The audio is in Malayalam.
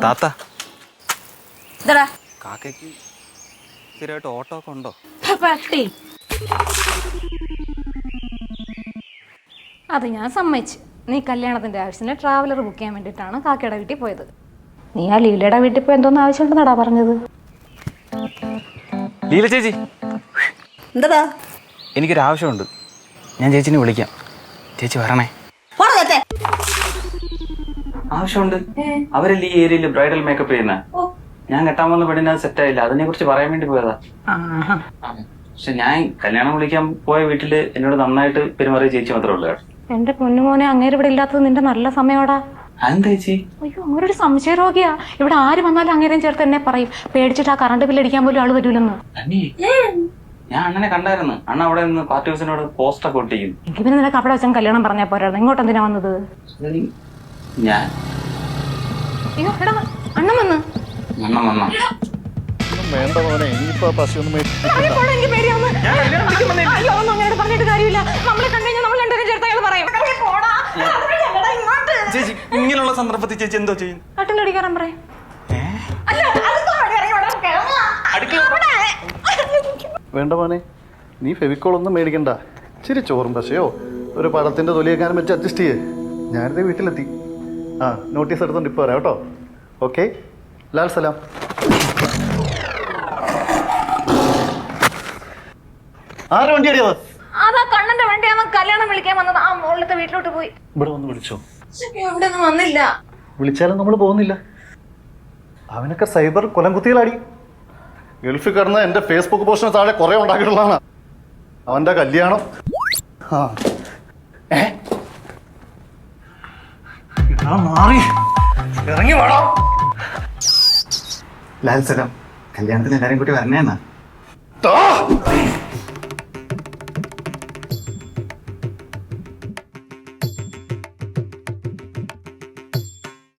താത്ത. ഇതടാ. കാക്കയ്ക്ക് സ്ഥിരമായിട്ട് ഓട്ടോ ഒക്കെ ഉണ്ടോ? പട്ടി. അത് ഞാൻ സമ്മതിച്ചു. നീ കല്യാണത്തിന്റെ ആവശ്യത്തിന് ട്രാവലർ ബുക്ക് ചെയ്യാൻ വേണ്ടിയിട്ടാണ് കാക്കയുടെ വീട്ടിൽ പോയത്. നീ ആ ലീലയുടെ വീട്ടിൽ പോയി എന്തോന്ന് ആവശ്യമുണ്ടെന്നാടാ പറഞ്ഞത്? ലീല ചേച്ചി. എന്താടാ? എനിക്കൊരു ആവശ്യമുണ്ട് ഞാൻ ചേച്ചിനെ വിളിക്കാം. ചേച്ചി വരണേ. ആവശ്യമുണ്ട്. അവരല്ല ഈ ഏരിയയിൽ ബ്രൈഡൽ മേക്കപ്പ് ചെയ്യുന്ന? ഞാൻ കെട്ടാൻ വന്ന പെണ്ണിന് സെറ്റ് ആയില്ല. അതിനെ കുറിച്ച് പറയാൻ വേണ്ടി പോയതാ. പക്ഷെ ഞാൻ കല്യാണം വിളിക്കാൻ പോയ വീട്ടിൽ എന്നോട് നന്നായിട്ട് പെരുമാറിയ ചേച്ചി മാത്രമേ ഉള്ളൂ എന്റെ പൊന്നുമോനെ അങ്ങേര് ഇവിടെ ഇല്ലാത്തത് നിന്റെ നല്ല സമയോടാ അതെന്താ അയ്യോ അങ്ങനൊരു സംശയ രോഗിയാ. ഇവിടെ ആര് വന്നാലും അങ്ങേരെയും ചേർത്ത് എന്നെ പറയും. പേടിച്ചിട്ട് ആ കറണ്ട് ബില്ല് അടിക്കാൻ പോലും ആൾ വരൂലെന്ന്. ഞാൻ അണ്ണനെ കണ്ടായിരുന്നു. അണ്ണ അവിടെ നിന്ന് പാർട്ടി ഹൗസിനോട് പോസ്റ്റർ ഒക്കെ ഒട്ടിക്കുന്നു എനിക്ക് പിന്നെ നിനക്ക് അവിടെ വെച്ചാൽ കല്യാണം പറഞ്ഞാൽ പോരായിരുന്നു. ഇങ്ങോട്ട് എന്തിനാ വന്നത് ഞാൻ. അണ്ണൻ വന്ന്. വന്ന വേണ്ട മോനെ ഇനിയിപ്പോ. ചേച്ചി ഇങ്ങനെയുള്ള സന്ദർഭത്തിൽ ചേച്ചി എന്തോ ചെയ്യും? പറയും. അവിടെ. വേണ്ട മോനെ നീ ഫെവിക്കോൾ ഒന്നും മേടിക്കണ്ട. ചിരി ചോറും പശയോ ഒരു പഴത്തിന്റെ തൊലിയെക്കാനും വെച്ച് അഡ്ജസ്റ്റ് ചെയ്യേ. ഞാനിത് വീട്ടിലെത്തി. ആ നോട്ടീസ് എടുത്തോണ്ട് ഇപ്പോൾ വരാം കേട്ടോ. ഓക്കെ ലാൽ സലാം. ആരുടെ വണ്ടി അടിയോ അതാ കണ്ണന്റെ വണ്ടി. അവൻ കല്യാണം വിളിക്കാൻ വന്നത്. ആ മുകളിലത്തെ വീട്ടിലോട്ട് പോയി. ഇവിടെ വന്ന് വിളിച്ചോ? ഇവിടെ ഒന്നും വന്നില്ല. വിളിച്ചാലും നമ്മൾ പോകുന്നില്ല. അവനൊക്കെ സൈബർ കൊലം കുത്തികളാടി ഗൾഫിൽ കിടന്ന് എന്റെ ഫേസ്ബുക്ക് പോസ്റ്റിന് താഴെ കുറെ ഉണ്ടാക്കിയിട്ടുള്ളതാണ്. അവന്റെ കല്യാണം. ആ. ഏ? മാറി. ഇറങ്ങി വേണം ലാൽ സരം കല്യാണത്തിന് എല്ലാരും കൂട്ടി വരണേന്നാ?